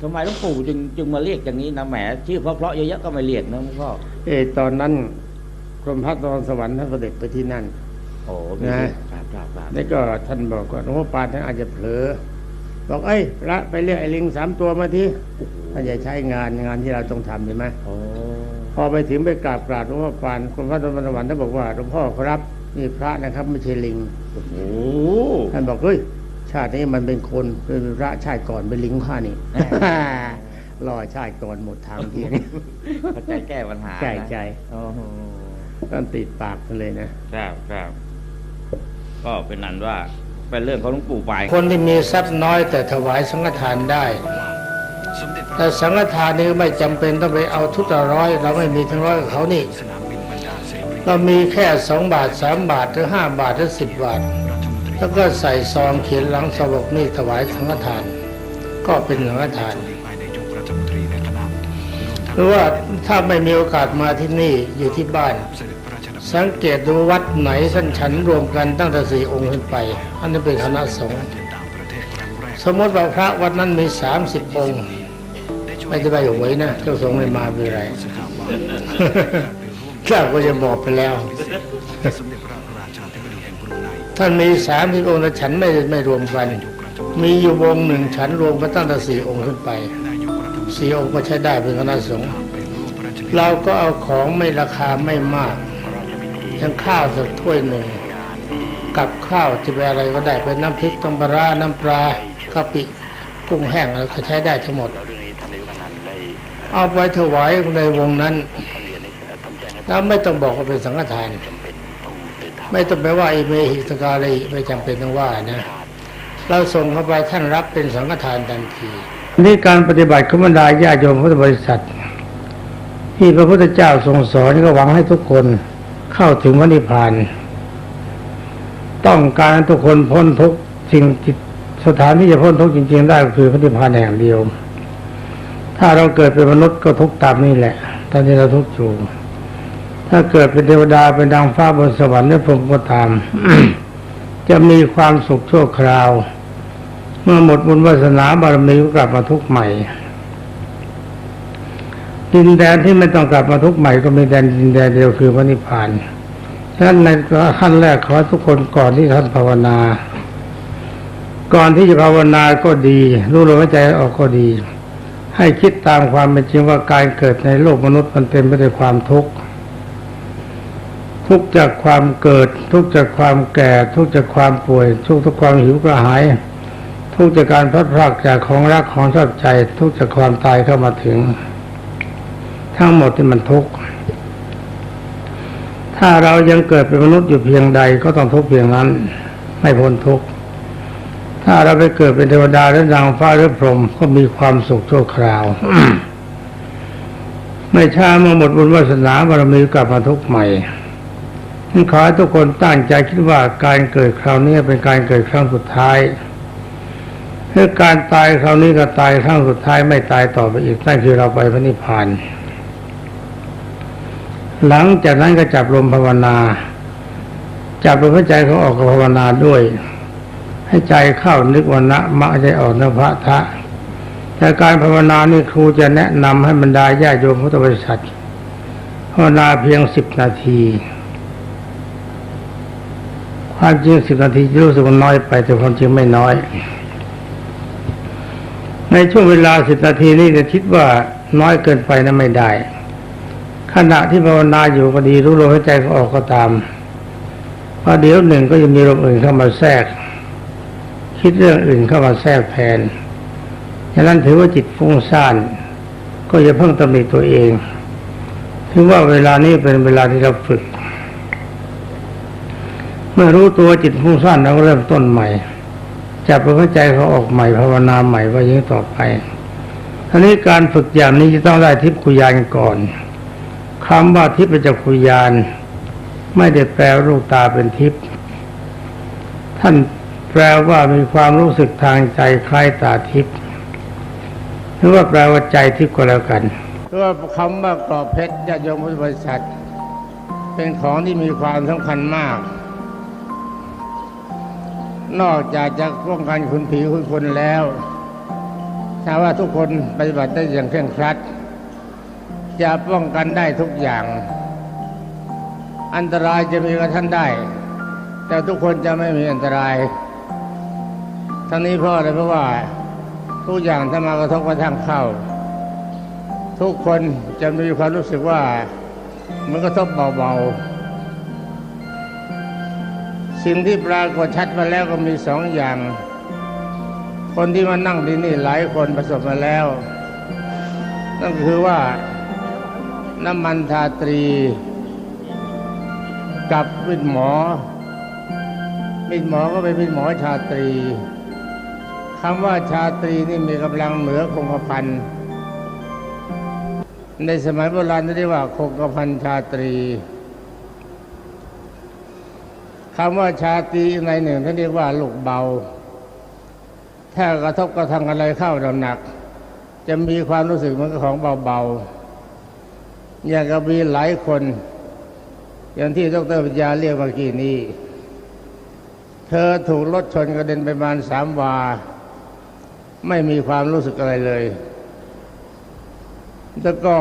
ทำไมหลวงปู่จึงจึงมาเรียกอย่างนี้นะแหมชื่อเพราะๆเยอะๆก็ไม่เรียกนะหลวงพ่อเออตอนนั้นกรมพระนครสวรรค์ท่านเสด็จไปที่นั่นโอ้มีนะครับครับครับแล้วก็ท่านบอกว่าหลวงพ่อปานท่านอาจจะเผลอบอกเอ้ยพระไปเรียกไอ้ลิงสามตัวมาทีท่านจะใช้งานงานที่เราต้องทำใช่ไหมโอ้พอไปถึงไปกราบกราบหลวงพ่อปานกรมพระนครสวรรค์ท่านบอกว่าหลวงพ่อครับนี่พระนะครับไม่ใช่ลิงโหท่านบอกเฮ้ยชา ตินี้มันเป็นคนเป็นพระชาติก่อนเป็นลิงข้านี่รอชาติก่อนหมดทางเทียงเข้าใจแก้ปัญหาแก้ใจโอ้โหท่านติดปากกันเลยนะครับครับก็เป็นนั้นว่าเป็นเรื่องของหลวงปู่ไป คนที่มีทรัพย์น้อยแต่ถวายสังฆทานได้ แต่สังฆทานนี้ไม่จำเป็นต้องไปเอาทุกละร้อย เราไม่มีทั้งร้อยกับเขานี่ เรามีแค่สองบาทสามบาทหรือห้าบาทหรือสิบบาท แล้วก็ใส่ซองเขียนหลังสบอกนี่ถวายสังฆทาน ก็เป็นสังฆทานหรือว่าถ้าไม่มีโอกาสมาที่นี่อยู่ที่บ้าน สังเกตดูวัดไหนท่านฉันรวมกันตั้งแต่สี่องค์ขึ้นไป อันนี้เป็นคณะสงฆ์สมมติว่าพระวัดนั้นมีสามสิบองค์ไม่ได้ไปหวยนะเจ้าสงฆ์ไม่มาเป็นไรข้าก็จะบอกไปแล้ว ท่านมีสามสิบองค์แต่ฉันไม่ไม่รวมกัน มีอยู่วงหนึ่งฉันรวมกันตั้งแต่สี่องค์ขึ้นไปสี่องค์ก็ใช้ได้เป็นคณะสงฆ์เราก็เอาของไม่ราคาไม่มากย่างข้าวสักถ้วยหนึ่งกับข้าวจะเป็นอะไรก็ได้เป็นน้ำพริกต้มปลาร้าน้ำปลากะปิกุ้งแห้งอะไรก็ใช้ได้ทั้งหมด เอาไปถวายในวงนั้นแล้วไม่ต้องบอกว่าเป็นสังฆทาน ไม่ต้องไปว่าไอ้เมหิสกาเลยไม่จำเป็นต้องว่านะ เราส่งเข้าไปท่านรับเป็นสังฆทานทันทีนี่การปฏิบัติขบรรดาญาโยมพุทธบริษัท ที่พระพุทธเจ้าทรงสอนก็หวังให้ทุกคนเข้าถึงพระนิพพาน ต้องการให้ทุกคนพ้นทุกสิ่งที่สถานที่จะพ้นทุกจริง ๆ ได้ก็คือพระนิพพานแห่งเดียว ถ้าเราเกิดเป็นมนุษย์ก็ทุกตามนี่แหละ ตอนนี้เราทุกข์อยู่ ถ้าเกิดเป็นเทวดาเป็นดางฟ้าบนสวรรค์หรือพรหมก็ตาม จะมีความสุขชั่วคราว เมื่อหมดบุญวาสนาบารมีก็กลับมาทุกข์ใหม่ ดินแดนที่ไม่ต้องกลับมาทุกข์ใหม่ก็มีแดนดินแดนเดียวคือพระนิพพานฉะนั้นในขั้นแรกขอทุกคนก่อนที่ท่านภาวนา ก่อนที่จะภาวนาก็ดี รู้ลมหายใจออกก็ดี ให้คิดตามความเป็นจริงว่าการเกิดในโลกมนุษย์มันเต็มไปด้วยความทุกข์ ทุกจากความเกิด ทุกจากความแก่ ทุกจากความป่วย ทุกจากความหิวกระหาย ทุกจากการพลัดพรากจากของรักของชอบใจ ทุกจากความตายเข้ามาถึง ทั้งหมดที่มันทุกข์ถ้าเรายังเกิดเป็นมนุษย์อยู่เพียงใดก็ต้องทุกข์เพียงนั้น ไม่พ้นทุกข์ถ้าเราไปเกิดเป็นเทวดาหรือนางฟ้าหรือพรหมก็มีความสุขชั่วคราวไม่ช้าเมื่อหมดบุญวาสนาบารมีกลับมาทุกข์ใหม่ ขอให้ทุกคนตั้งใจคิดว่าการเกิดคราวนี้เป็นการเกิดครั้งสุดท้ายเพื่อการตายคราวนี้ก็ตายครั้งสุดท้ายไม่ตายต่อไปอีกนั่นคือเราไปพระนิพพานหลังจากนั้นก็จับลมภาวนา จับลมหายใจเขาออกกับภาวนาด้วย ให้ใจเข้านึกวันนะมะใจออกนภะทะแต่การภาวนานี่ครูจะแนะนำให้บรรดาญาโยมพุทธบริษัทภาวนาเพียงสิบนาที ความจริงสิบนาทีรู้สึกว่าน้อยไป แต่ความจริงไม่น้อย ในช่วงเวลาสิบนาทีนี้จะคิดว่าน้อยเกินไปนะไม่ได้ ขณะที่ภาวนาอยู่ก็ดีรู้ลมหายใจออกก็ตามพราะเดี๋ยวหนึ่งก็จะมีลมอื่นเข้ามาแทรก คิดเรื่องอื่นเข้ามาแทรกแทนฉะนั้นถือว่าจิตฟุ้งซ่าน ก็จะเพิ่งตำหนิตัวเองถือว่าเวลานี้เป็นเวลาที่เราฝึก เมื่อรู้ตัวจิตฟุ้งซ่านเราก็เริ่มต้นใหม่จับลมหายใจเขาออกใหม่ภาวนาใหม่ว่าอยังต่อไปทีนี้การฝึกอย่างนี้จะต้องได้ทิพคุยานก่อนคำว่าทิพย์เป็นจักคุยาน ไม่ได้แปลลูกตาเป็นทิพย์ท่านแปลว่ามีความรู้สึกทางใจคล้ายตาทิพย์หรือว่าแปลว่าใจทิพย์ก็แล้วกันเพราะว่าคำว่ากรอบเพชรญาติโยมพุทธบริษัท เป็นของที่มีความสำคัญมาก นอกจากจะป้องกันคุณผีคุณคนแล้วถ้าว่าทุกคนปฏิบัติได้อย่างเคร่งครัด จะป้องกันได้ทุกอย่าง อันตรายจะมีกับท่านได้ แต่ทุกคนจะไม่มีอันตรายทั้งนี้เพราะอะไรเพราะว่าทุกอย่างถ้ามากระทบกระทั่งเข้า ทุกคนจะมีความรู้สึกว่ามันกระทบเบาๆ สิ่งที่ปรากฏชัดมาแล้วก็มีสองอย่าง คนที่มานั่งที่นี่หลายคนประสบมาแล้ว นั่นคือว่าน้ำมันทาตรี กับมิดหมอมิดหมอก็เป็นมิดหมอชาตรีคำว่าชาตรีนี่มีกำลังเหนือคงกระพันในสมัยโบราณเรียกว่าคงกระพันชาตรี คำว่าชาตรีในหนึ่งท่านเรียกว่าลูกเบา ถ้ากระทบกระทั่งอะไรเข้าหนัก จะมีความรู้สึกเหมือนกับของเบาๆอย่างกับมีหลายคน อย่างที่ดรปัญญาเรียกเมื่อกี้นี้ เธอถูกรถชนกระเด็นไปประมาณสามวา ไม่มีความรู้สึกอะไรเลย แล้วก็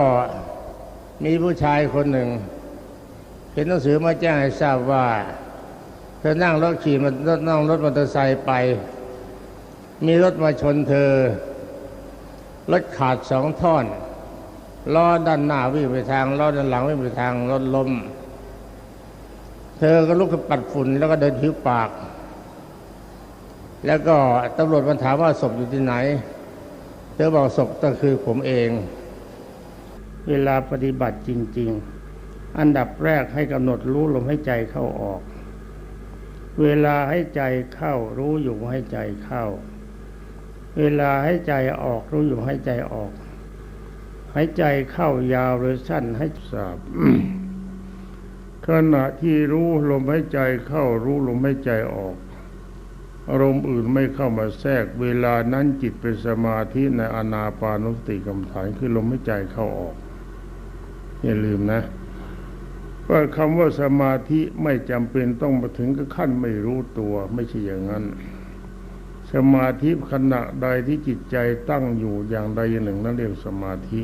มีผู้ชายคนหนึ่งเห็นหนังสือมาแจ้งให้ทราบว่า ธอนั่งรถขี่มันนั่งรถมอเตอร์ไซค์ไป มีรถมาชนเธอ รถขาดสองท่อนล้อด้านหน้าวิ่งไปทางล้อด้านหลังวิ่งไปทางรถล้มเธอก็ลุกขึ้นปัดฝุ่นแล้วก็เดินผิวปาก แล้วก็ตำรวจมันถามว่าศพอยู่ที่ไหน เธอบอกศพก็คือผมเอง เวลาปฏิบัติจริง ๆ อันดับแรกให้กำหนดรู้ลมให้ใจเข้าออก เวลาให้ใจเข้ารู้อยู่ให้ใจเข้า เวลาให้ใจออกรู้อยู่ให้ใจออก หายใจเข้ายาวหรือสั้นให้ทราบขณะที่รู้ลมหายใจเข้ารู้ลมหายใจออก อารมณ์อื่นไม่เข้ามาแทรก เวลานั้นจิตเป็นสมาธิในอนาปานุสติกรรมฐานคือลมหายใจเข้าออกอย่าลืมนะ ว่าคำว่าสมาธิไม่จำเป็นต้องมาถึงกับขั้นไม่รู้ตัว ไม่ใช่อย่างนั้น สมาธิขณะใดที่จิตใจตั้งอยู่อย่างใดอย่างหนึ่งนั่นเรียกสมาธิ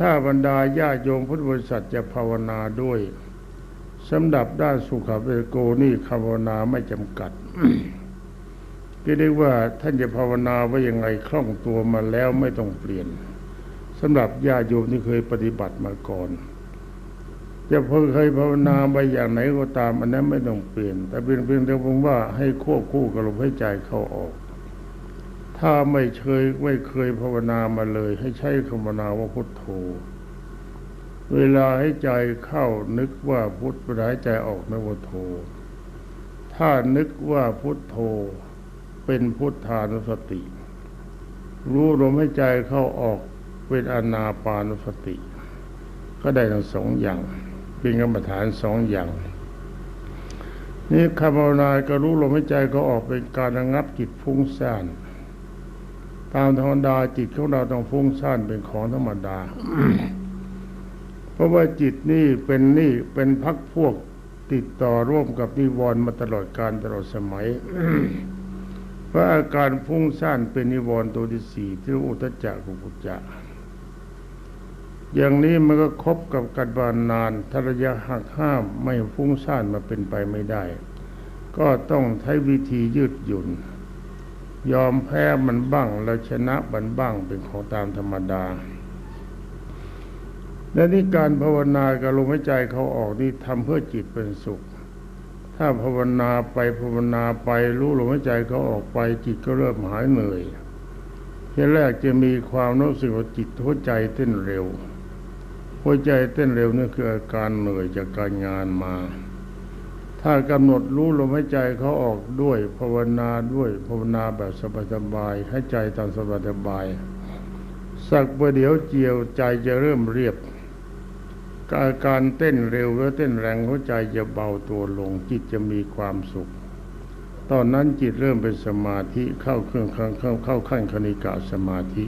ถ้าบรรดาญาโยมพุทธบริษัทจะภาวนาด้วยสำหรับด้านสุขเวโกนี่ภาวนาไม่จำกัดก็เรียกว่าท่านจะภาวนาไว้ยังไงคล่องตัวมาแล้วไม่ต้องเปลี่ยนสำหรับญาโยมที่เคยปฏิบัติมาก่อน จะเพิ่งเคยภาวนาไปอย่างไหนก็ตามอันนั้นไม่ต้องเปลี่ยน แต่เป็นเพียงแต่ผมว่าให้ควบคู่กับลมหายใจเข้าออก ถ้าไม่เคยไม่เคยภาวนามาเลย ให้ใช้คำนาว่าพุทโธ เวลาให้ใจเข้านึกว่าพุทเวลาให้ใจออกนึกว่าโธถ้านึกว่าพุทโธเป็นพุทธานุสติ รู้ลมให้ใจเข้าออกเป็นอนาปานุสติ ก็ได้ทั้งสองอย่าง เป็นกรรมฐานสองอย่าง นี่คำภาวนาก็รู้ลมหายใจก็ออกเป็นการระงับจิตฟุ้งซ่านตามธรรมดาจิตของเราต้องฟุ้งซ่านเป็นของธรรมดา เพราะว่าจิตนี่เป็นนี่เป็นพักพวกติดต่อร่วมกับนิวรณ์มาตลอดการตลอดสมัยเพราะอาการฟุ้งซ่านเป็นนิวรณ์ตัวที่สี่ที่รียกว่าอุทจจะกุกุจจะ อย่างนี้มันก็ครบกับกันบานนานถ้าระยะหักห้ามไม่ฟุ้งซ่านมาเป็นไปไม่ได้ ก็ต้องใช้วิธียืดหยุ่น ยอมแพ้มันบ้างแล้วชนะมันบ้างเป็นของตามธรรมดา และนี่การภาวนากับลมหายใจเขาออกนี่ทำเพื่อจิตเป็นสุข ถ้าภาวนาไปภาวนาไปรู้ลมหายใจเขาออกไปจิตก็เริ่มหายเหนื่อยทีแรกจะมีความรู้สึกว่าจิตหัวใจเต้นเร็ว หัวใจเต้นเร็วนี่คืออาการเหนื่อยจากการงานมา ถ้ากำหนดรู้ลมหายใจเขาออกด้วยภาวนาด้วยภาวนาแบบสบายๆให้ใจตามสบายๆสักประเดี๋ยวเจียวใจจะเริ่มเรียบอาการเต้นเร็วหรือเต้นแรงหัวใจจะเบาตัวลงจิตจะมีความสุข ตอนนั้นจิตเริ่มเป็นสมาธิเข้าเครื่องเข้าเข้าขั้นคณิกะสมาธิ